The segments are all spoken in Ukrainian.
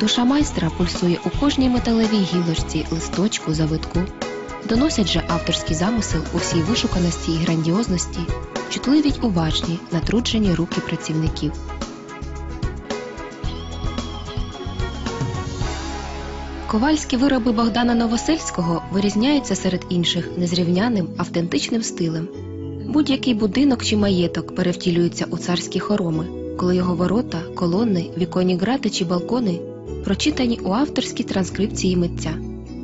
Душа майстра пульсує у кожній металевій гілочці, листочку, завитку. Доносять же авторський замисел у всій вишуканості і грандіозності, чутливі й уважні, натруджені руки працівників. Ковальські вироби Богдана Новосельського вирізняються серед інших незрівняним автентичним стилем. Будь-який будинок чи маєток перевтілюється у царські хороми, коли його ворота, колони, віконні грати чи балкони прочитані у авторській транскрипції митця.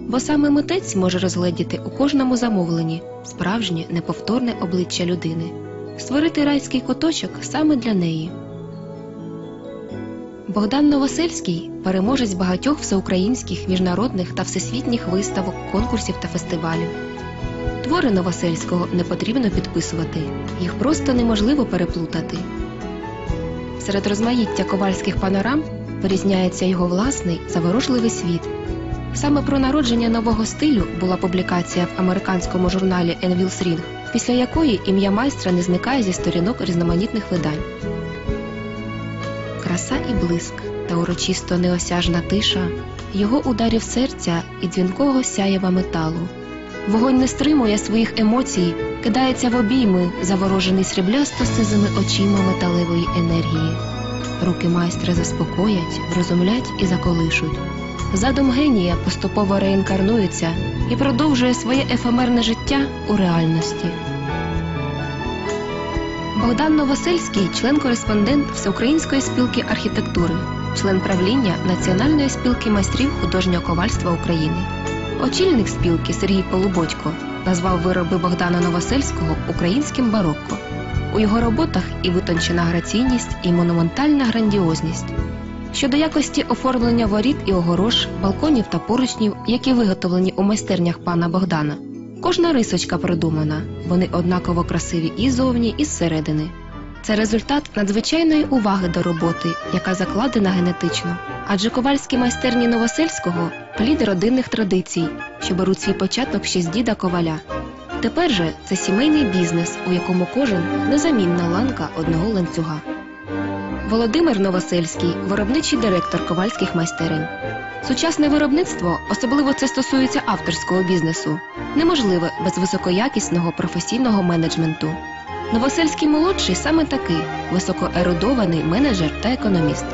Бо саме митець може розгледіти у кожному замовленні справжнє неповторне обличчя людини, створити райський куточок саме для неї. Богдан Новосельський переможець багатьох всеукраїнських, міжнародних та всесвітніх виставок, конкурсів та фестивалів. Твори Новосельського не потрібно підписувати, їх просто неможливо переплутати. Серед розмаїття ковальських панорам вирізняється його власний заворожливий світ. Саме про народження нового стилю була публікація в американському журналі Envils Ring, після якої ім'я майстра не зникає зі сторінок різноманітних видань. Краса і блиск та урочисто неосяжна тиша, його ударів серця і дзвінкого сяєва металу. Вогонь не стримує своїх емоцій, кидається в обійми, заворожений сріблясто сизими очима металевої енергії. Руки майстра заспокоять, врозумлять і заколишуть. Задум генія поступово реінкарнується і продовжує своє ефемерне життя у реальності. Богдан Новосельський член-кореспондент Всеукраїнської спілки архітектури, член правління Національної спілки майстрів художнього ковальства України. Очільник спілки Сергій Полубочко назвав вироби Богдана Новосельського українським барокко. У його роботах і витончена граційність, і монументальна грандіозність. Щодо якості оформлення воріт і огорож, балконів та поручнів, які виготовлені у майстернях пана Богдана, кожна рисочка продумана, вони однаково красиві і зовні, і зсередини. Це результат надзвичайної уваги до роботи, яка закладена генетично. Адже ковальські майстерні Новосельського плід родинних традицій, що беруть свій початок ще з діда коваля. Тепер же це сімейний бізнес, у якому кожен незамінна ланка одного ланцюга. Володимир Новосельський виробничий директор ковальських майстерень. Сучасне виробництво, особливо це стосується авторського бізнесу, неможливе без високоякісного професійного менеджменту. Новосельський молодший саме такий високоерудований менеджер та економіст.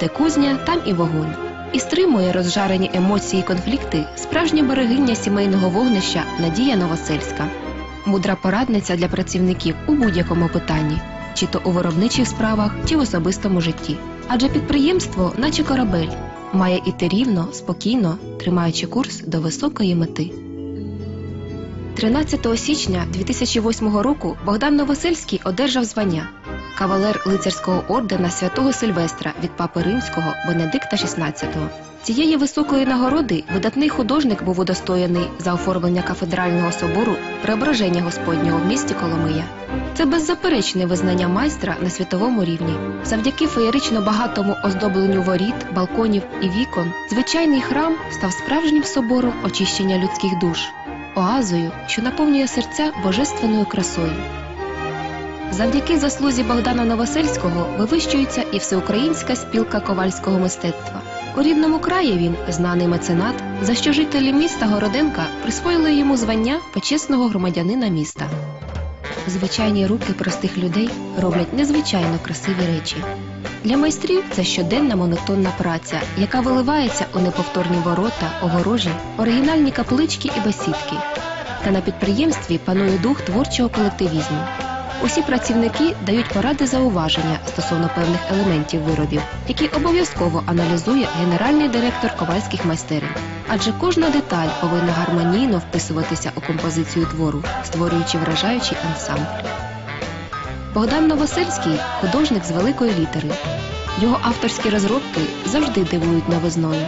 Де кузня, там і вогонь. І стримує розжарені емоції і конфлікти справжня берегиня сімейного вогнища Надія Новосельська, мудра порадниця для працівників у будь-якому питанні, чи то у виробничих справах, чи в особистому житті. Адже підприємство, наче корабель, має іти рівно, спокійно, тримаючи курс до високої мети. 13 січня 2008 року Богдан Новосельський одержав звання кавалер лицарського ордена святого Сильвестра від папи римського Бенедикта XVI. Цієї високої нагороди видатний художник був удостоєний за оформлення кафедрального собору Преображення Господнього в місті Коломия. Це беззаперечне визнання майстра на світовому рівні. Завдяки феєрично багатому оздобленню воріт, балконів і вікон, звичайний храм став справжнім собором очищення людських душ, оазою, що наповнює серця божественною красою. Завдяки заслузі Богдана Новосельського вивищується і всеукраїнська спілка ковальського мистецтва. У рідному краї він знаний меценат, за що жителі міста Городенка присвоїли йому звання почесного громадянина міста. Звичайні руки простих людей роблять незвичайно красиві речі. Для майстрів це щоденна монотонна праця, яка виливається у неповторні ворота, огорожі, оригінальні каплички і бесідки. Та на підприємстві панує дух творчого колективізму. Усі працівники дають поради зауваження стосовно певних елементів виробів, які обов'язково аналізує генеральний директор ковальських майстерень. Адже кожна деталь повинна гармонійно вписуватися у композицію твору, створюючи вражаючий ансамбль. Богдан Новосельський художник з великої літери. Його авторські розробки завжди дивують новизною.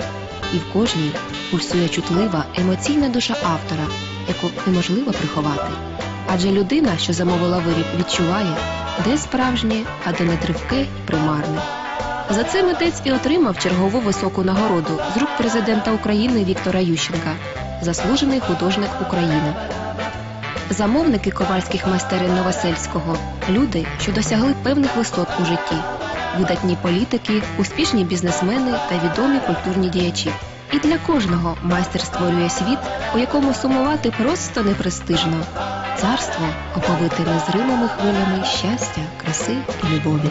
І в кожній пульсує чутлива емоційна душа автора, яку неможливо приховати. Адже людина, що замовила виріб, відчуває, де справжнє, а де нетривке і примарне. За це митець і отримав чергову високу нагороду з рук президента України Віктора Ющенка, заслужений художник України. Замовники ковальських майстерин Новосельського люди, що досягли певних висот у житті. видатні політики, успішні бізнесмени та відомі культурні діячі. І для кожного майстер створює світ, у якому сумувати просто непрестижно. Царство оповите незримими хвилями щастя, краси і любові.